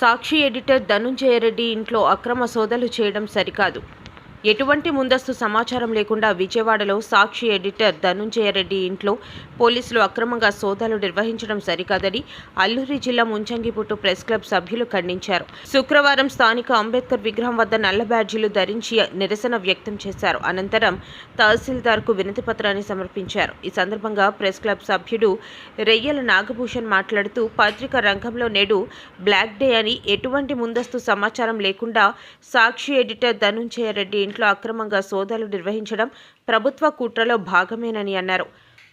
సాక్షి editor Dhanunjaya Reddy ఇంట్లో అక్రమ సోదాలు చేయడం సరికాదు. ఎటువంటి ముందస్తు సమాచారం లేకుండా విజయవాడలో సాక్షి ఎడిటర్ ధనుంజయ రెడ్డి ఇంట్లో పోలీసులు అక్రమంగా సోదాలు నిర్వహించడం సరికాదని అల్లూరి జిల్లా ముంచంగిపుట్టు ప్రెస్ క్లబ్ సభ్యులు ఖండించారు. శుక్రవారం స్థానిక అంబేద్కర్ విగ్రహం వద్ద నల్ల బ్యాడ్జీలు ధరించి నిరసన వ్యక్తం చేశారు. అనంతరం తహసీల్దార్కు వినతి పత్రాన్ని సమర్పించారు. ఈ సందర్భంగా ప్రెస్ క్లబ్ సభ్యుడు రెయ్యల నాగభూషణ్ మాట్లాడుతూ పత్రికా రంగంలో నేడు బ్లాక్ డే అని ఎటువంటి ముందస్తు సమాచారం లేకుండా సాక్షి ఎడిటర్ ధనుంజయ రెడ్డి ఇంట్లో అక్రమంగా సోదాలు నిర్వహించడం ప్రభుత్వ కుట్రలో భాగమేనని అన్నారు.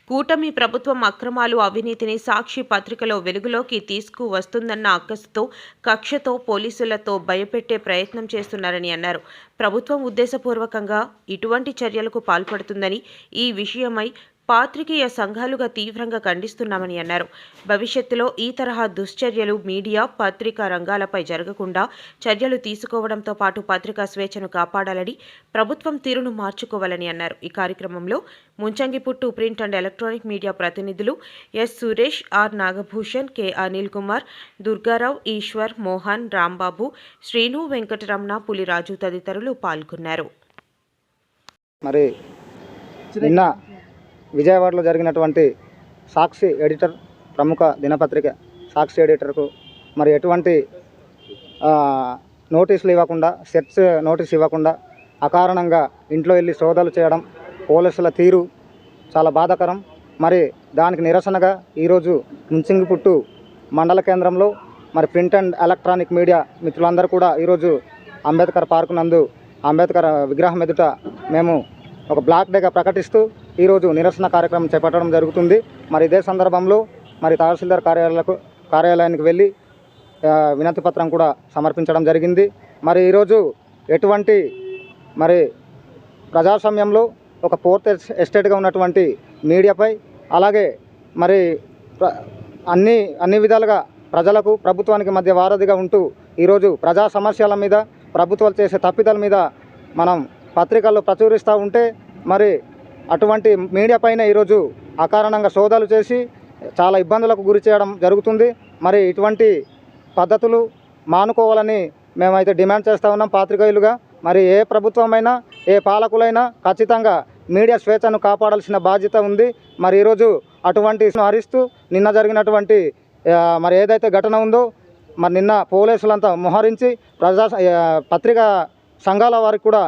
కూటమి ప్రభుత్వం అక్రమాలు అవినీతిని సాక్షి పత్రికలో వెలుగులోకి తీసుకువస్తుందన్న అక్కసుతో కక్షతో పోలీసులతో భయపెట్టే ప్రయత్నం చేస్తున్నారని అన్నారు. ప్రభుత్వం ఉద్దేశపూర్వకంగా ఇటువంటి చర్యలకు పాల్పడుతుందని ఈ విషయమై పాత్రికేయ సంఘాలుగా తీవ్రంగా ఖండిస్తున్నామని అన్నారు. భవిష్యత్తులో ఈ తరహా దుశ్చర్యలు మీడియా పత్రికా రంగాలపై జరగకుండా చర్యలు తీసుకోవడంతో పాటు పత్రికా స్వేచ్ఛను కాపాడాలని ప్రభుత్వం తీరును మార్చుకోవాలని అన్నారు. ఈ కార్యక్రమంలో Munchingiputtu print and electronic media ప్రతినిధులు S. Suresh R. Nagabhushan K. Anil Kumar Durga Rao Eswar Mohan Rambabu Srinu Venkataramana Puliraju తదితరులు పాల్గొన్నారు. మరి నిన్న విజయవాడలో జరిగినటువంటి సాక్షి ఎడిటర్ ప్రముఖ దినపత్రిక సాక్షి ఎడిటర్కు మరి ఎటువంటి నోటీసులు ఇవ్వకుండా సెట్స్ నోటీస్ ఇవ్వకుండా అకారణంగా ఇంట్లో వెళ్ళి సోదాలు చేయడం పోలీసుల తీరు చాలా బాధాకరం. మరి దానికి నిరసనగా ఈరోజు ముంచింగిపుట్టు మండల కేంద్రంలో మరి ప్రింట్ అండ్ ఎలక్ట్రానిక్ మీడియా మిత్రులందరూ కూడా ఈరోజు అంబేద్కర్ పార్కు నందు అంబేద్కర్ విగ్రహం ఎదుట మేము ఒక బ్లాక్ డేగా ప్రకటిస్తూ ఈరోజు నిరసన కార్యక్రమం చేపట్టడం జరుగుతుంది. మరి ఇదే సందర్భంలో మరి తహసీల్దార్ కార్యాలయాలకు కార్యాలయానికి వెళ్ళి వినతి పత్రం కూడా సమర్పించడం జరిగింది. మరి ఈరోజు ఎటువంటి మరి ప్రజాస్వామ్యంలో ఒక ఫోర్త్ ఎస్టేట్గా ఉన్నటువంటి మీడియాపై అలాగే మరి ప్ర- అన్ని అన్ని విధాలుగా ప్రజలకు ప్రభుత్వానికి మధ్య వారధిగా ఉంటూ ఈరోజు ప్రజా సమస్యల మీద ప్రభుత్వాలు చేసే తప్పిదాల మీద మనం పత్రికల్లో ప్రచురిస్తూ ఉంటే మరి అటువంటి మీడియా పైన ఈరోజు అకారణంగా సోదాలు చేసి చాలా ఇబ్బందులకు గురి చేయడం జరుగుతుంది. మరి ఇటువంటి పద్ధతులు మానుకోవాలని మేమైతే డిమాండ్ చేస్తూ ఉన్నాం పాత్రికేయులుగా. మరి ఏ ప్రభుత్వమైనా ఏ పాలకులైనా ఖచ్చితంగా మీడియా స్వేచ్ఛను కాపాడాల్సిన బాధ్యత ఉంది. మరి ఈరోజు అటువంటి హరిస్తూ నిన్న జరిగినటువంటి మరి ఏదైతే ఘటన ఉందో మరి నిన్న పోలీసులంతా మోహరించి ప్రజా పత్రికా సంఘాల వారికి కూడా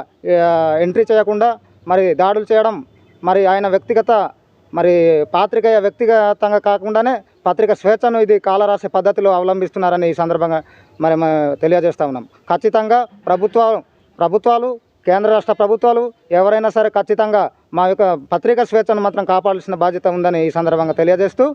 ఎంట్రీ చేయకుండా మరి దాడులు చేయడం మరి ఆయన వ్యక్తిగత మరి పాత్రికేయ వ్యక్తిగతంగా కాకుండానే పత్రిక స్వేచ్ఛను ఇది కాలరాసే పద్ధతిలో అవలంబిస్తున్నారని ఈ సందర్భంగా మరి మ- తెలియజేస్తా ఉన్నాం. ఖచ్చితంగా ప్రభుత్వాలు ప్రభుత్వాలు కేంద్ర రాష్ట్ర ప్రభుత్వాలు ఎవరైనా సరే ఖచ్చితంగా మా యొక్క పత్రికా స్వేచ్ఛను మాత్రం కాపాడాల్సిన బాధ్యత ఉందని ఈ సందర్భంగా తెలియజేస్తూ